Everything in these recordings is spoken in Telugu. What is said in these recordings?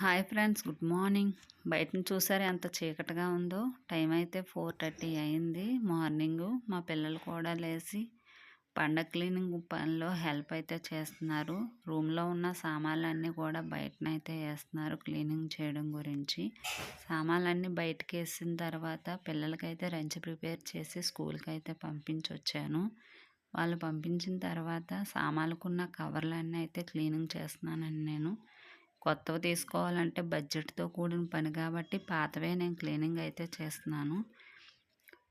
Hi friends good morning. బయటను చూసారు ఎంత చీకటిగా ఉందో? టైం అయితే ఫోర్ థర్టీ అయింది. మార్నింగ్ మా పిల్లలు కూడా లేచి పండగ క్లీనింగ్ పనిలో హెల్ప్ అయితే చేస్తున్నారు. రూమ్లో ఉన్న సామాన్లన్నీ కూడా బయటనైతే వేస్తున్నారు క్లీనింగ్ చేయడం గురించి. సామాన్లన్నీ బయటకు వేసిన తర్వాత పిల్లలకైతే రంచ్ ప్రిపేర్ చేసి స్కూల్కి అయితే పంపించి వచ్చాను వాళ్ళు పంపించిన తర్వాత సామాన్లకున్న కవర్లన్నీ అయితే క్లీనింగ్ చేస్తున్నానని నేను కొత్తవి తీసుకోవాలంటే బడ్జెట్తో కూడిన పని కాబట్టి పాతవే నేను క్లీనింగ్ అయితే చేస్తున్నాను.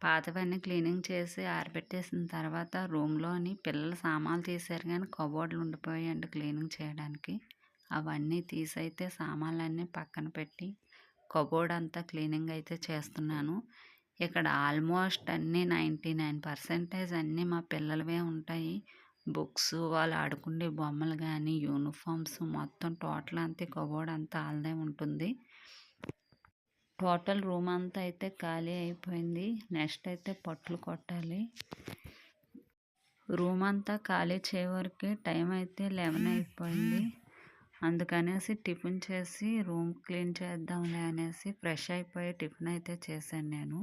పాతవన్నీ క్లీనింగ్ చేసి ఆరబెట్టేసిన తర్వాత రూమ్లోని పిల్లలు సామాన్లు తీసారు కానీ కబోర్డ్లు ఉండిపోయాయండి క్లీనింగ్ చేయడానికి. అవన్నీ తీసైతే సామాన్లన్నీ పక్కన పెట్టి కబోర్డ్ అంతా క్లీనింగ్ అయితే చేస్తున్నాను. ఇక్కడ ఆల్మోస్ట్ అన్నీ నైంటీ నైన్ పర్సెంటేజ్ అన్నీ మా పిల్లలవే ఉంటాయి. బుక్స్ వాళ్ళు ఆడుకునే బొమ్మలు కానీ యూనిఫామ్స్ మొత్తం టోటల్ అంతా కబోర్డ్ అంతా ఆల్దే ఉంటుంది. టోటల్ రూమ్ అంతా అయితే ఖాళీ అయిపోయింది. నెక్స్ట్ అయితే పట్లు కొట్టాలి. రూమ్ అంతా ఖాళీ చేయవరకే టైం అయితే లెవెన్ అయిపోయింది. అందుకనేసి టిఫిన్ చేసి రూమ్ క్లీన్ చేద్దాంలే అనేసి ఫ్రెష్ అయిపోయి టిఫిన్ అయితే చేశాను నేను.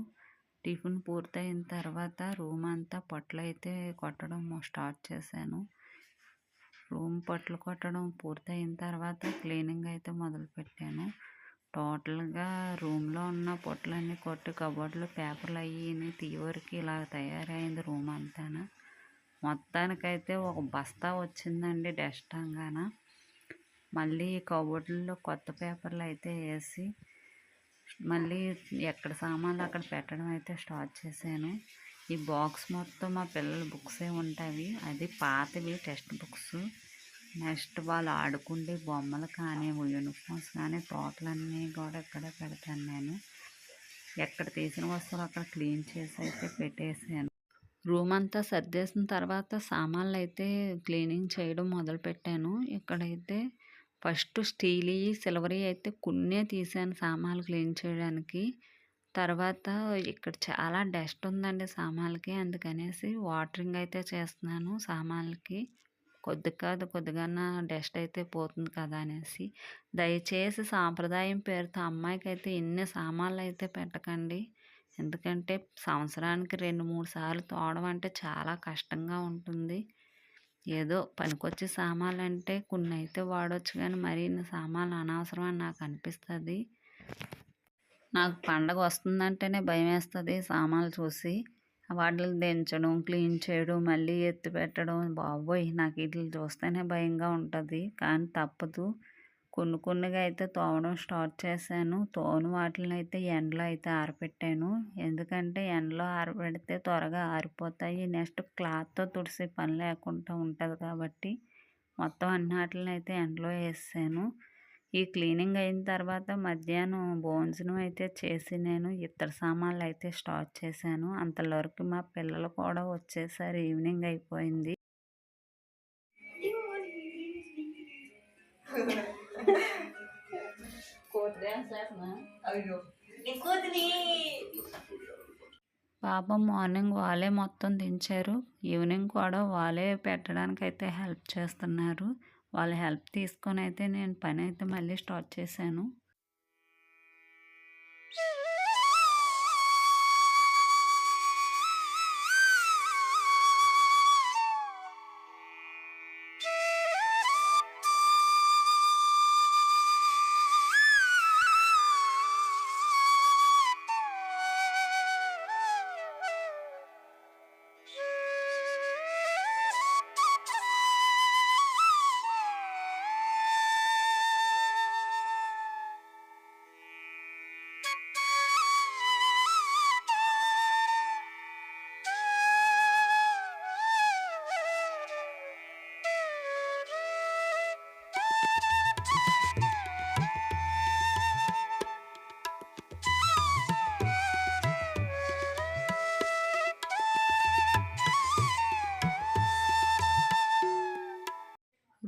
టిఫిన్ పూర్తయిన తర్వాత రూమ్ అంతా పట్లు అయితే కొట్టడం స్టార్ట్ చేశాను. రూమ్ పట్లు కొట్టడం పూర్తయిన తర్వాత క్లీనింగ్ అయితే మొదలుపెట్టాను. టోటల్గా రూమ్లో ఉన్న పొట్లన్నీ కొట్టి కబోర్డ్లో పేపర్లు అయ్యి తీవరికి ఇలా తయారైంది రూమ్ అంతా మొత్తానికైతే ఒక బస్తా వచ్చిందండి డస్ట్ అంగాన. మళ్ళీ కబోర్డుల్లో కొత్త పేపర్లు అయితే వేసి మళ్ళీ ఎక్కడ సామాన్లు అక్కడ పెట్టడం అయితే స్టార్ట్ చేశాను. ఈ బాక్స్ మొత్తం మా పిల్లల బుక్సే ఉంటాయి. అది పాతవి టెక్స్ట్ బుక్స్. నెక్స్ట్ వాళ్ళు ఆడుకుండే బొమ్మలు కానీ యూనిఫామ్స్ కానీ తోటలన్నీ కూడా ఇక్కడ పెడతాను నేను. ఎక్కడ తీసిన వస్తువులు అక్కడ క్లీన్ చేసి అయితే పెట్టేసాను రూమ్ అంతా సర్దేసిన తర్వాత సామాన్లు అయితే క్లీనింగ్ చేయడం మొదలుపెట్టాను. ఇక్కడైతే ఫస్ట్ స్టీలీ సిల్వరీ అయితే కొన్నే తీసాను సామాన్లు క్లీన్ చేయడానికి. తర్వాత ఇక్కడ చాలా డస్ట్ ఉందండి సామాన్లకి అందుకనేసి వాటరింగ్ అయితే చేస్తున్నాను సామాన్లకి. కొద్ది కాదు కొద్దిగా డస్ట్ అయితే పోతుంది కదా అనేసి. దయచేసి సాంప్రదాయం పేరుతో అమ్మాయికి అయితే ఎన్ని సామాన్లు అయితే పెట్టకండి. ఎందుకంటే సంవత్సరానికి రెండు మూడు సార్లు తోడడం అంటే చాలా కష్టంగా ఉంటుంది. ఏదో పనికొచ్చే సామాన్లు అంటే కొన్ని అయితే వాడవచ్చు కానీ మరి ఇన్ని సామాన్లు అనవసరం అని నాకు అనిపిస్తుంది. నాకు పండగ వస్తుందంటేనే భయం వేస్తుంది సామాన్లు చూసి. వాటిని దించడం క్లీన్ చేయడం మళ్ళీ ఎత్తి పెట్టడం బాబోయ్ నాకు వీటిని చూస్తేనే భయంగా ఉంటుంది. కానీ తప్పదు. కొన్ని కొన్నిగా అయితే తోమడం స్టార్ట్ చేశాను. తోను వాటిని అయితే ఎండలో అయితే ఆరబెట్టాను ఎందుకంటే ఎండలో ఆరబెడితే త్వరగా ఆరిపోతాయి. నెక్స్ట్ క్లాత్తో తుడిసే పని లేకుండా ఉంటుంది కాబట్టి మొత్తం అన్ని వాటిని అయితే ఎండలో వేసాను. ఈ క్లీనింగ్ అయిన తర్వాత మధ్యాహ్నం భోజనం అయితే చేసి నేను ఇతర సామాన్లు అయితే స్టార్ట్ చేశాను. అంతవరకు మా పిల్లలు కూడా వచ్చేసారి. ఈవినింగ్ అయిపోయింది. పాపం మార్నింగ్ వాళ్ళే మొత్తం దించారు. ఈవినింగ్ కూడా వాళ్ళే పెట్టడానికి అయితే హెల్ప్ చేస్తున్నారు. వాళ్ళ హెల్ప్ తీసుకొని అయితే నేను పని అయితే మళ్ళీ స్టార్ట్ చేశాను.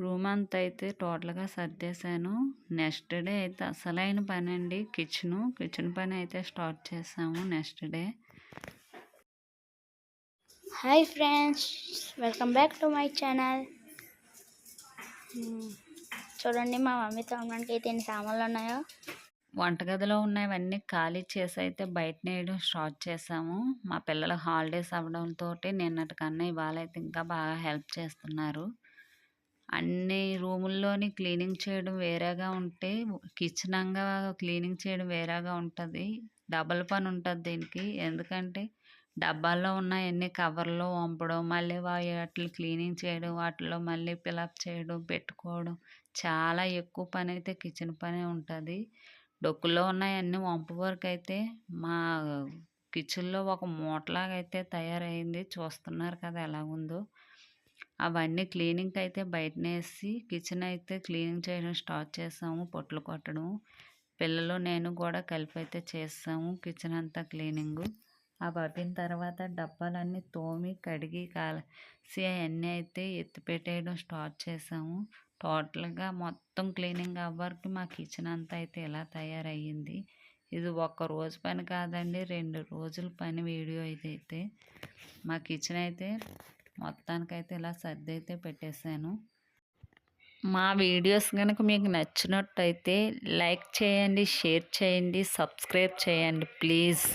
రూమ్ అంతా అయితే టోటల్గా సర్దేశాను. నెక్స్ట్ డే అయితే అసలైన పని అండి కిచెను. కిచెన్ పని అయితే స్టార్ట్ చేసాము next day. Hi friends. Welcome back to my channel. చూడండి మా మమ్మీ తోమడానికి అయితే ఎన్ని సామాన్లు ఉన్నాయో. వంటగదిలో ఉన్నవన్నీ ఖాళీ చేసి అయితే బయట నేయడం స్టార్ట్ చేసాము. మా పిల్లలు హాలిడేస్ అవ్వడంతో నిన్నటికన్నా ఇవాళ అయితే ఇంకా బాగా హెల్ప్ చేస్తున్నారు. అన్ని రూముల్లోని క్లీనింగ్ చేయడం వేరేగా ఉంటే కిచెన్ అంగా క్లీనింగ్ చేయడం వేరేగా ఉంటుంది. డబల్ పని ఉంటుంది దీనికి. ఎందుకంటే డబ్బాల్లో ఉన్నవన్నీ కవర్లో వంపడం మళ్ళీ వాటిని క్లీనింగ్ చేయడం వాటిలో మళ్ళీ ఫిలప్ చేయడం పెట్టుకోవడం చాలా ఎక్కువ పని అయితే కిచెన్ పనే ఉంటుంది. డొక్కులో ఉన్నవన్నీ వంపు వరకు అయితే మా కిచెన్లో ఒక మూటలాగా అయితే తయారైంది చూస్తున్నారు కదా ఎలా ఉందో అవన్నీ క్లీనింగ్ అయితే బయటనేసి కిచెన్ అయితే క్లీనింగ్ చేయడం స్టార్ట్ చేసాము. పొట్లు కొట్టడం పిల్లలు నేను కూడా కలిపి అయితే చేస్తాము కిచెన్ అంతా క్లీనింగు. ఆ పట్టిన తర్వాత డబ్బాలన్నీ తోమి కడిగి కాసి అవన్నీ అయితే ఎత్తిపెట్టేయడం స్టార్ట్ చేసాము. టోటల్గా మొత్తం క్లీనింగ్ అవ్వరికి మా కిచెన్ అంతా అయితే ఇలా తయారయ్యింది. ఇది ఒక్క రోజు పని కాదండి రెండు రోజుల పని వీడియో ఇదైతే మా కిచెన్ అయితే మొత్తానికైతే ఇలా సర్ది అయితే పెట్టేశాను. మా వీడియోస్ కనుక మీకు నచ్చినట్టయితే లైక్ చేయండి షేర్ చేయండి సబ్స్క్రైబ్ చేయండి ప్లీజ్.